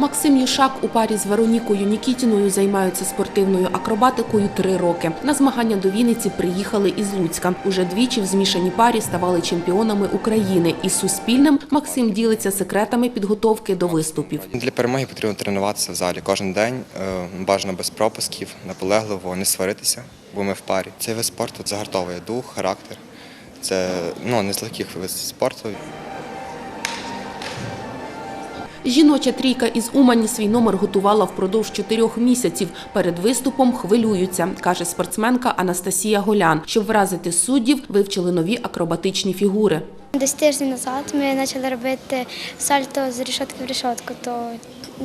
Максим Юшак у парі з Веронікою Нікітіною займаються спортивною акробатикою три роки. На змагання до Вінниці приїхали із Луцька. Уже двічі в змішаній парі ставали чемпіонами України. Із Суспільним Максим ділиться секретами підготовки до виступів. Для перемоги потрібно тренуватися в залі кожен день, е, бажано без пропусків, наполегливо, не сваритися, бо ми в парі. Цей вид спорту загартовує дух, характер. Це ну, не з легких видів спорту. Жіноча трійка із Умані свій номер готувала впродовж чотирьох місяців. Перед виступом хвилюються, каже спортсменка Анастасія Голян. Щоб вразити суддів, вивчили нові акробатичні фігури. Десь тиждень назад ми почали робити сальто з рішотки в рішотку, то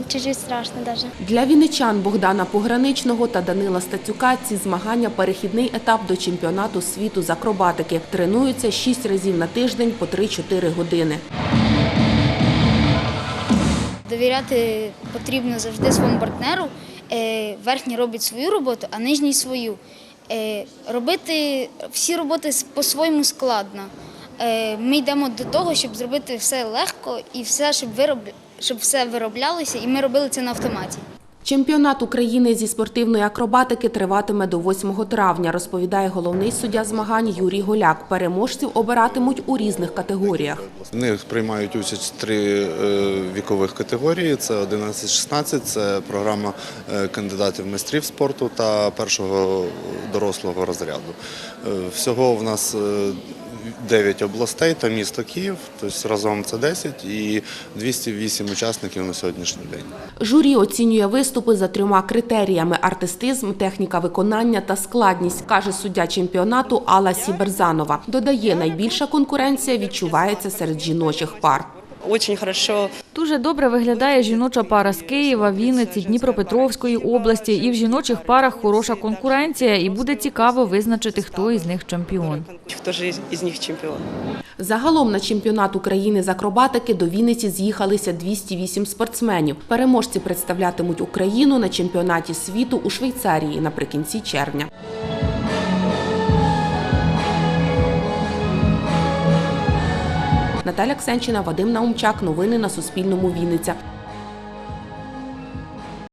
чуть-чуть страшно навіть. Для вінничан Богдана Пограничного та Данила Стацюка ці змагання перехідний етап до чемпіонату світу з акробатики. Тренуються шість разів на тиждень по 3-4 години. Довіряти потрібно завжди своєму партнеру. Е, Верхній робить свою роботу, а нижній свою. Е, Робити всі роботи по-своєму складно. Е, Ми йдемо до того, щоб зробити все легко і все, щоб, вироб... щоб все вироблялося, і ми робили це на автоматі. Чемпіонат України зі спортивної акробатики триватиме до 8 травня, розповідає головний суддя змагань Юрій Голяк. Переможців обиратимуть у різних категоріях. В них приймають участь три е, вікових категорії: це 11-16, це програма е, кандидатів майстрів спорту та першого дорослого розряду. Е, Всього в нас 9 областей та місто Київ, тобто разом це 10 і 208 учасників на сьогоднішній день. Журі оцінює виступи за трьома критеріями: артистизм, техніка виконання та складність, каже суддя чемпіонату Алла Сіберзанова. Додає, найбільша конкуренція відчувається серед жіночих пар. Очень хорошо Дуже добре виглядає жіноча пара з Києва, Вінниці, Дніпропетровської області. І в жіночих парах хороша конкуренція, і буде цікаво визначити, хто із них чемпіон. кто же из, из них чемпион. Загалом на чемпіонат України з акробатики до Вінниці з'їхалися 208 спортсменів. Переможці представлятимуть Україну на чемпіонаті світу у Швейцарії наприкінці червня. Наталя Ксенчина, Вадим Наумчак. Новини на Суспільному. Вінниця.